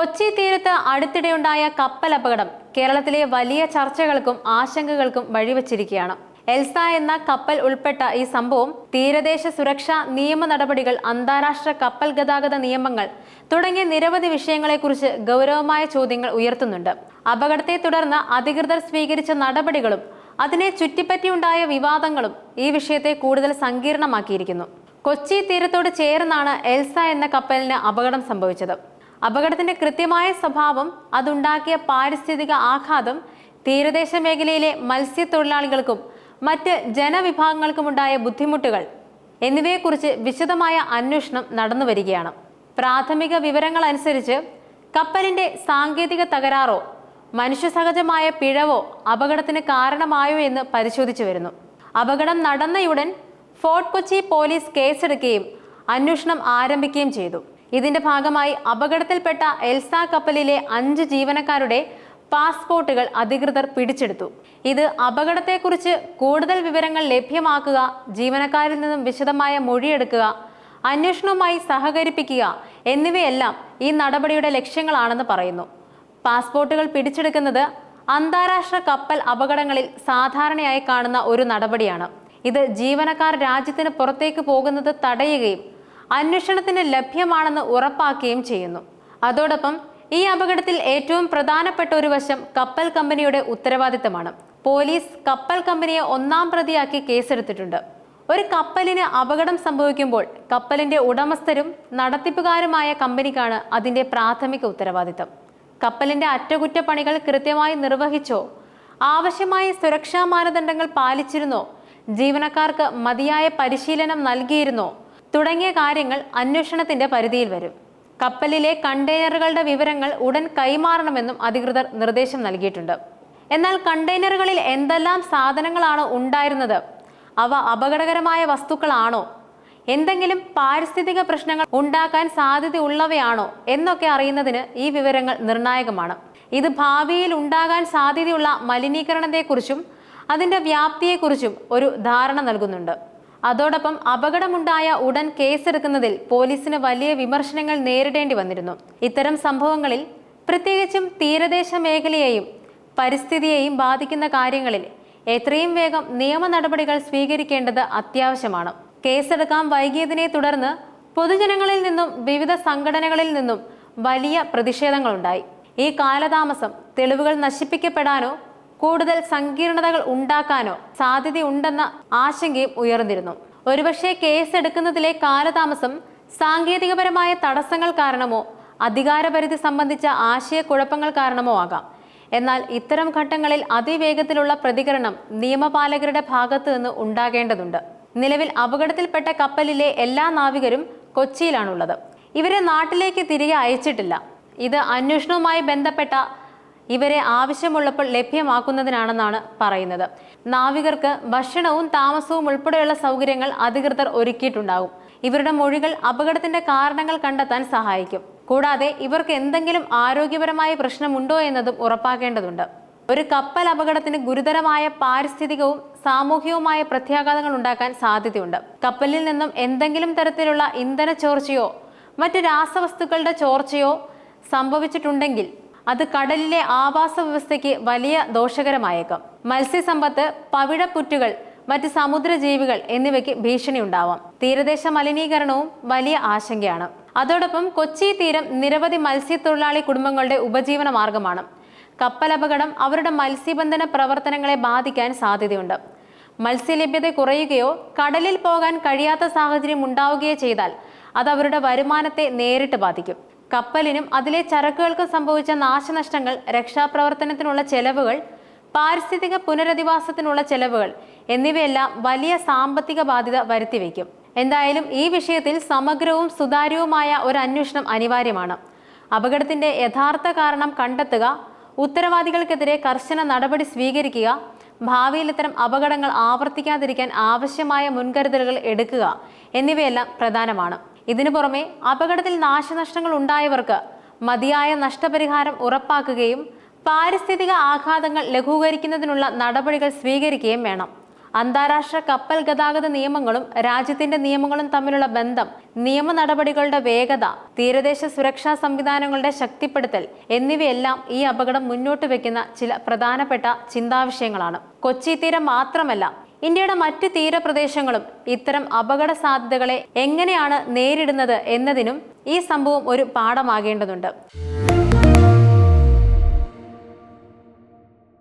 കൊച്ചി തീരത്ത് അടുത്തിടെയുണ്ടായ കപ്പൽ അപകടം കേരളത്തിലെ വലിയ ചർച്ചകൾക്കും ആശങ്കകൾക്കും വഴിവെച്ചിരിക്കുകയാണ്. എൽസ എന്ന കപ്പൽ ഉൾപ്പെട്ട ഈ സംഭവം തീരദേശ സുരക്ഷാ നിയമ നടപടികൾ അന്താരാഷ്ട്ര കപ്പൽ ഗതാഗത നിയമങ്ങൾ തുടങ്ങിയ നിരവധി വിഷയങ്ങളെക്കുറിച്ച് ഗൗരവമായ ചോദ്യങ്ങൾ ഉയർത്തുന്നുണ്ട്. അപകടത്തെ തുടർന്ന് അധികൃതർ സ്വീകരിച്ച നടപടികളും അതിനെ ചുറ്റിപ്പറ്റിയുണ്ടായ വിവാദങ്ങളും ഈ വിഷയത്തെ കൂടുതൽ സങ്കീർണമാക്കിയിരിക്കുന്നു. കൊച്ചി തീരത്തോട് ചേർന്നാണ് എൽസ എന്ന കപ്പലിന് അപകടം സംഭവിച്ചത്. അപകടത്തിന്റെ കൃത്യമായ സ്വഭാവം അതുണ്ടാക്കിയ പാരിസ്ഥിതിക ആഘാതം തീരദേശ മേഖലയിലെ മത്സ്യത്തൊഴിലാളികൾക്കും മറ്റ് ജനവിഭാഗങ്ങൾക്കുമുണ്ടായ ബുദ്ധിമുട്ടുകൾ എന്നിവയെക്കുറിച്ച് വിശദമായ അന്വേഷണം നടന്നു വരികയാണ്. പ്രാഥമിക വിവരങ്ങൾ അനുസരിച്ച് കപ്പലിന്റെ സാങ്കേതിക തകരാറോ മനുഷ്യസഹജമായ പിഴവോ അപകടത്തിന് കാരണമായോ എന്ന് പരിശോധിച്ചു വരുന്നു. അപകടം നടന്നയുടൻ ഫോർട്ട് കൊച്ചി പോലീസ് കേസെടുക്കുകയും അന്വേഷണം ആരംഭിക്കുകയും ചെയ്തു. ഇതിന്റെ ഭാഗമായി അപകടത്തിൽപ്പെട്ട എൽസ കപ്പലിലെ അഞ്ച് ജീവനക്കാരുടെ പാസ്പോർട്ടുകൾ അധികൃതർ പിടിച്ചെടുത്തു. ഇത് അപകടത്തെക്കുറിച്ച് കൂടുതൽ വിവരങ്ങൾ ലഭ്യമാക്കുക ജീവനക്കാരിൽ നിന്നും വിശദമായ മൊഴിയെടുക്കുക അന്വേഷണവുമായി സഹകരിപ്പിക്കുക എന്നിവയെല്ലാം ഈ നടപടിയുടെ ലക്ഷ്യങ്ങളാണെന്ന് പറയുന്നു. പാസ്പോർട്ടുകൾ പിടിച്ചെടുക്കുന്നത് അന്താരാഷ്ട്ര കപ്പൽ അപകടങ്ങളിൽ സാധാരണയായി കാണുന്ന ഒരു നടപടിയാണ്. ഇത് ജീവനക്കാർ രാജ്യത്തിന് പുറത്തേക്ക് പോകുന്നത് തടയുകയും അന്വേഷണത്തിന് ലഭ്യമാണെന്ന് ഉറപ്പാക്കുകയും ചെയ്യുന്നു. അതോടൊപ്പം ഈ അപകടത്തിൽ ഏറ്റവും പ്രധാനപ്പെട്ട ഒരു വശം കപ്പൽ കമ്പനിയുടെ ഉത്തരവാദിത്തമാണ്. പോലീസ് കപ്പൽ കമ്പനിയെ ഒന്നാം പ്രതിയാക്കി കേസെടുത്തിട്ടുണ്ട്. ഒരു കപ്പലിന് അപകടം സംഭവിക്കുമ്പോൾ കപ്പലിന്റെ ഉടമസ്ഥരും നടത്തിപ്പുകാരുമായ കമ്പനിക്കാണ് അതിന്റെ പ്രാഥമിക ഉത്തരവാദിത്തം. കപ്പലിന്റെ അറ്റകുറ്റപ്പണികൾ കൃത്യമായി നിർവഹിച്ചോ ആവശ്യമായ സുരക്ഷാ മാനദണ്ഡങ്ങൾ പാലിച്ചിരുന്നോ ജീവനക്കാർക്ക് മതിയായ പരിശീലനം നൽകിയിരുന്നോ തുടങ്ങിയ കാര്യങ്ങൾ അന്വേഷണത്തിന്റെ പരിധിയിൽ വരും. കപ്പലിലെ കണ്ടെയ്നറുകളുടെ വിവരങ്ങൾ ഉടൻ കൈമാറണമെന്നും അധികൃതർ നിർദ്ദേശം നൽകിയിട്ടുണ്ട്. എന്നാൽ കണ്ടെയ്നറുകളിൽ എന്തെല്ലാം സാധനങ്ങളാണ് ഉണ്ടായിരുന്നത്? അവ അപകടകരമായ വസ്തുക്കളാണോ? എന്തെങ്കിലും പാരിസ്ഥിതിക പ്രശ്നങ്ങൾ ഉണ്ടാക്കാൻ സാധ്യതയുള്ളവയാണോ എന്നൊക്കെ അറിയുന്നതിന് ഈ വിവരങ്ങൾ നിർണായകമാണ്. ഇത് ഭാവിയിൽ ഉണ്ടാകാൻ സാധ്യതയുള്ള മലിനീകരണത്തെക്കുറിച്ചും അതിന്റെ വ്യാപ്തിയെക്കുറിച്ചും ഒരു ധാരണ നൽകുന്നുണ്ട്. അതോടൊപ്പം അപകടമുണ്ടായ ഉടൻ കേസെടുക്കുന്നതിൽ പോലീസിന് വലിയ വിമർശനങ്ങൾ നേരിടേണ്ടി വന്നിരുന്നു. ഇത്തരം സംഭവങ്ങളിൽ പ്രത്യേകിച്ചും തീരദേശ മേഖലയെയും പരിസ്ഥിതിയെയും ബാധിക്കുന്ന കാര്യങ്ങളിൽ എത്രയും വേഗം നിയമ നടപടികൾ സ്വീകരിക്കേണ്ടത് അത്യാവശ്യമാണ്. കേസെടുക്കാൻ വൈകിയതിനെ തുടർന്ന് പൊതുജനങ്ങളിൽ നിന്നും വിവിധ സംഘടനകളിൽ നിന്നും വലിയ പ്രതിഷേധങ്ങളുണ്ടായി. ഈ കാലതാമസം തെളിവുകൾ നശിപ്പിക്കപ്പെടാനോ കൂടുതൽ സങ്കീർണതകൾ ഉണ്ടാക്കാനോ സാധ്യതയുണ്ടെന്ന ആശങ്കയും ഉയർന്നിരുന്നു. ഒരുപക്ഷെ കേസെടുക്കുന്നതിലെ കാലതാമസം സാങ്കേതികപരമായ തടസ്സങ്ങൾ കാരണമോ അധികാരപരിധി സംബന്ധിച്ച ആശയക്കുഴപ്പങ്ങൾ കാരണമോ ആകാം. എന്നാൽ ഇത്തരം ഘട്ടങ്ങളിൽ അതിവേഗത്തിലുള്ള പ്രതികരണം നിയമപാലകരുടെ ഭാഗത്തു നിന്ന് ഉണ്ടാകേണ്ടതുണ്ട്. നിലവിൽ അപകടത്തിൽപ്പെട്ട കപ്പലിലെ എല്ലാ നാവികരും കൊച്ചിയിലാണുള്ളത്. ഇവരെ നാട്ടിലേക്ക് തിരികെ അയച്ചിട്ടില്ല. ഇത് അന്വേഷണവുമായി ബന്ധപ്പെട്ട ഇവരെ ആവശ്യമുള്ളപ്പോൾ ലഭ്യമാക്കുന്നതിനാണെന്നാണ് പറയുന്നത്. നാവികർക്ക് ഭക്ഷണവും താമസവും ഉൾപ്പെടെയുള്ള സൗകര്യങ്ങൾ അധികൃതർ ഒരുക്കിയിട്ടുണ്ടാകും. ഇവരുടെ മൊഴികൾ അപകടത്തിന്റെ കാരണങ്ങൾ കണ്ടെത്താൻ സഹായിക്കും. കൂടാതെ ഇവർക്ക് എന്തെങ്കിലും ആരോഗ്യപരമായ പ്രശ്നമുണ്ടോ എന്നതും ഉറപ്പാക്കേണ്ടതുണ്ട്. ഒരു കപ്പൽ അപകടത്തിന് ഗുരുതരമായ പാരിസ്ഥിതികവും സാമൂഹികവുമായ പ്രത്യാഘാതങ്ങൾ ഉണ്ടാക്കാൻ സാധ്യതയുണ്ട്. കപ്പലിൽ നിന്നും എന്തെങ്കിലും തരത്തിലുള്ള ഇന്ധന ചോർച്ചയോ മറ്റു രാസവസ്തുക്കളുടെ ചോർച്ചയോ സംഭവിച്ചിട്ടുണ്ടെങ്കിൽ അത് കടലിലെ ആവാസ വ്യവസ്ഥയ്ക്ക് വലിയ ദോഷകരമായേക്കാം. മത്സ്യസമ്പത്ത് പവിഴപ്പുറ്റുകൾ മറ്റ് സമുദ്രജീവികൾ എന്നിവയ്ക്ക് ഭീഷണിയുണ്ടാവാം. തീരദേശ മലിനീകരണവും വലിയ ആശങ്കയാണ്. അതോടൊപ്പം കൊച്ചി തീരം നിരവധി മത്സ്യത്തൊഴിലാളി കുടുംബങ്ങളുടെ ഉപജീവന മാർഗമാണ് കപ്പലപകടം അവരുടെ മത്സ്യബന്ധന പ്രവർത്തനങ്ങളെ ബാധിക്കാൻ സാധ്യതയുണ്ട്. മത്സ്യലഭ്യത കുറയുകയോ കടലിൽ പോകാൻ കഴിയാത്ത സാഹചര്യം ഉണ്ടാവുകയോ ചെയ്താൽ അത് അവരുടെ വരുമാനത്തെ നേരിട്ട് ബാധിക്കും. കപ്പലിനും അതിലെ ചരക്കുകൾക്കും സംഭവിച്ച നാശനഷ്ടങ്ങൾ രക്ഷാപ്രവർത്തനത്തിനുള്ള ചെലവുകൾ പാരിസ്ഥിതിക പുനരധിവാസത്തിനുള്ള ചെലവുകൾ എന്നിവയെല്ലാം വലിയ സാമ്പത്തിക ബാധ്യത വരുത്തിവെക്കും എന്തായാലും ഈ വിഷയത്തിൽ സമഗ്രവും സുതാര്യവുമായ ഒരു അന്വേഷണം അനിവാര്യമാണ്. അപകടത്തിന്റെ യഥാർത്ഥ കാരണം കണ്ടെത്തുക ഉത്തരവാദികൾക്കെതിരെ കർശന നടപടി സ്വീകരിക്കുക ഭാവിയിൽ ഇത്തരം അപകടങ്ങൾ ആവർത്തിക്കാതിരിക്കാൻ ആവശ്യമായ മുൻകരുതലുകൾ എടുക്കുക എന്നിവയെല്ലാം പ്രധാനമാണ്. ഇതിനു പുറമെ അപകടത്തിൽ നാശനഷ്ടങ്ങൾ ഉണ്ടായവർക്ക് മതിയായ നഷ്ടപരിഹാരം ഉറപ്പാക്കുകയും പാരിസ്ഥിതിക ആഘാതങ്ങൾ ലഘൂകരിക്കുന്നതിനുള്ള നടപടികൾ സ്വീകരിക്കുകയും വേണം. അന്താരാഷ്ട്ര കപ്പൽ ഗതാഗത നിയമങ്ങളും രാജ്യത്തിന്റെ നിയമങ്ങളും തമ്മിലുള്ള ബന്ധം നിയമ നടപടികളുടെ വേഗത തീരദേശ സുരക്ഷാ സംവിധാനങ്ങളുടെ ശക്തിപ്പെടുത്തൽ എന്നിവയെല്ലാം ഈ അപകടം മുന്നോട്ട് വയ്ക്കുന്ന ചില പ്രധാനപ്പെട്ട ചിന്താവിഷയങ്ങളാണ്. കൊച്ചി തീരം മാത്രമല്ല ഇന്ത്യയുടെ മറ്റ് തീരപ്രദേശങ്ങളും ഇത്തരം അപകട സാധ്യതകളെ എങ്ങനെയാണ് നേരിടുന്നത് എന്നതിനും ഈ സംഭവം ഒരു പാഠമാകേണ്ടതുണ്ട്.